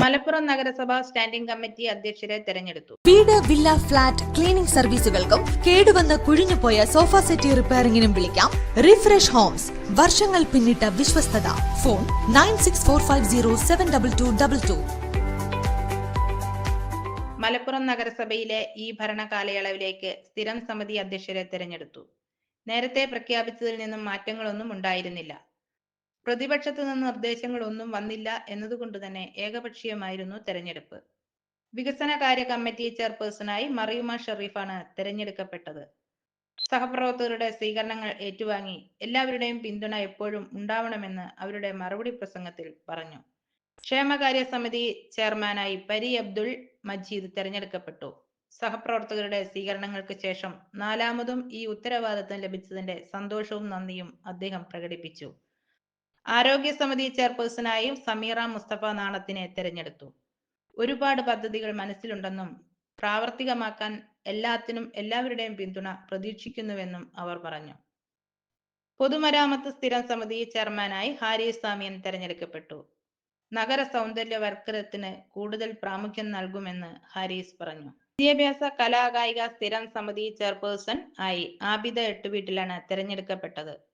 മലപ്പുറം നഗരസഭ standing committee അധ്യക്ഷരെ തെരഞ്ഞെടുത്തു. വീട് വില്ല ഫ്ളാറ്റ് ക്ലീനിംഗ് സർവീസുകൾക്കും കേടുവന്ന് കുഴിഞ്ഞുപോയ സോഫ സെറ്റി റിപ്പയറിംഗിനും വിളിക്കാം. റിഫ്രഷ് ഹോംസ് വർഷങ്ങൾ പിന്നിട്ട വിശ്വസ്തത. Phone nine six four five zero seven double two double two Malappuram നഗരസഭയിലെ ഈ ഭരണകാലയളവിലേക്ക് സ്ഥിരം സമിതി അധ്യക്ഷരെ തെരഞ്ഞെടുത്തു. നേരത്തെ പ്രഖ്യാപിച്ചതിൽ നിന്നും മാറ്റങ്ങളൊന്നും ഉണ്ടായിരുന്നില്ല. പ്രതിപക്ഷത്തു നിന്ന് നിർദ്ദേശങ്ങളൊന്നും വന്നില്ല എന്നതുകൊണ്ട് തന്നെ ഏകപക്ഷീയമായിരുന്നു തെരഞ്ഞെടുപ്പ്. വികസന കാര്യ കമ്മിറ്റി ചെയർപേഴ്സണായി മറിയുമ ഷെറീഫാണ് തെരഞ്ഞെടുക്കപ്പെട്ടത്. സഹപ്രവർത്തകരുടെ സ്വീകരണങ്ങൾ ഏറ്റുവാങ്ങി എല്ലാവരുടെയും പിന്തുണ എപ്പോഴും ഉണ്ടാവണമെന്ന് അവരുടെ മറുപടി പ്രസംഗത്തിൽ പറഞ്ഞു. ക്ഷേമകാര്യ സമിതി ചെയർമാനായി പരി അബ്ദുൾ മജീദ് തെരഞ്ഞെടുക്കപ്പെട്ടു. സഹപ്രവർത്തകരുടെ സ്വീകരണങ്ങൾക്ക് ശേഷം നാലാമതും ഈ ഉത്തരവാദിത്തം ലഭിച്ചതിന്റെ സന്തോഷവും നന്ദിയും അദ്ദേഹം പ്രകടിപ്പിച്ചു. ആരോഗ്യ സമിതി ചെയർപേഴ്സണായും സമീറ മുസ്തഫ നാണത്തിനെ തെരഞ്ഞെടുത്തു. ഒരുപാട് പദ്ധതികൾ മനസ്സിലുണ്ടെന്നും പ്രാവർത്തികമാക്കാൻ എല്ലാത്തിനും എല്ലാവരുടെയും പിന്തുണ പ്രതീക്ഷിക്കുന്നുവെന്നും അവർ പറഞ്ഞു. പൊതുമരാമത്ത് സ്ഥിരം സമിതി ചെയർമാനായി ഹാരി സാമിയൻ തെരഞ്ഞെടുക്കപ്പെട്ടു. നഗര സൗന്ദര്യവൽക്കരത്തിന് കൂടുതൽ പ്രാമുഖ്യം നൽകുമെന്ന് ഹാരിസ് പറഞ്ഞു. വിദ്യാഭ്യാസ കലാകായിക സ്ഥിരം സമിതി ചെയർപേഴ്സൺ ആയി ആബിദ എട്ടുവീട്ടിലാണ് തെരഞ്ഞെടുക്കപ്പെട്ടത്.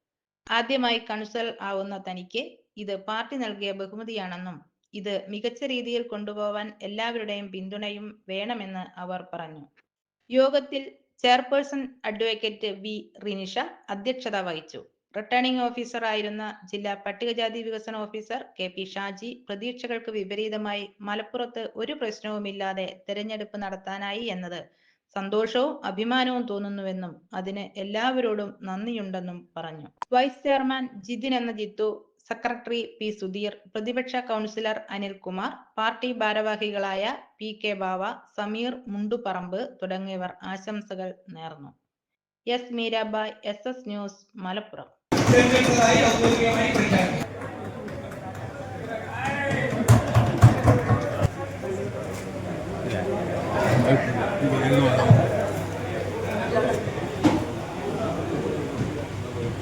ആദ്യമായി കൺസൽ ആവുന്ന തനിക്ക് ഇത് പാർട്ടി നൽകിയ ബഹുമതിയാണെന്നും ഇത് മികച്ച രീതിയിൽ കൊണ്ടുപോവാൻ എല്ലാവരുടെയും പിന്തുണയും വേണമെന്ന് അവർ പറഞ്ഞു. യോഗത്തിൽ ചെയർപേഴ്സൺ അഡ്വക്കേറ്റ് വി. റിനിഷ അധ്യക്ഷത വഹിച്ചു. റിട്ടേണിംഗ് ഓഫീസർ ആയിരുന്ന ജില്ലാ പട്ടികജാതി വികസന ഓഫീസർ കെ. പി. ഷാജി പ്രതീക്ഷകൾക്ക് വിപരീതമായി മലപ്പുറത്ത് ഒരു പ്രശ്നവുമില്ലാതെ തെരഞ്ഞെടുപ്പ് നടത്താനായി എന്നത് സന്തോഷവും അഭിമാനവും തോന്നുന്നുവെന്നും അതിന് എല്ലാവരോടും നന്ദിയുണ്ടെന്നും പറഞ്ഞു. വൈസ് ചെയർമാൻ ജിതിൻ എന്ന ജിത്തു സെക്രട്ടറി പി സുധീർ പ്രതിപക്ഷ കൗൺസിലർ അനിൽകുമാർ പാർട്ടി ഭാരവാഹികളായ പി കെ ബാവ സമീർ മുണ്ടുപറമ്പ് തുടങ്ങിയവർ ആശംസകൾ നേർന്നു. S Meerabai S S news Malappuram. って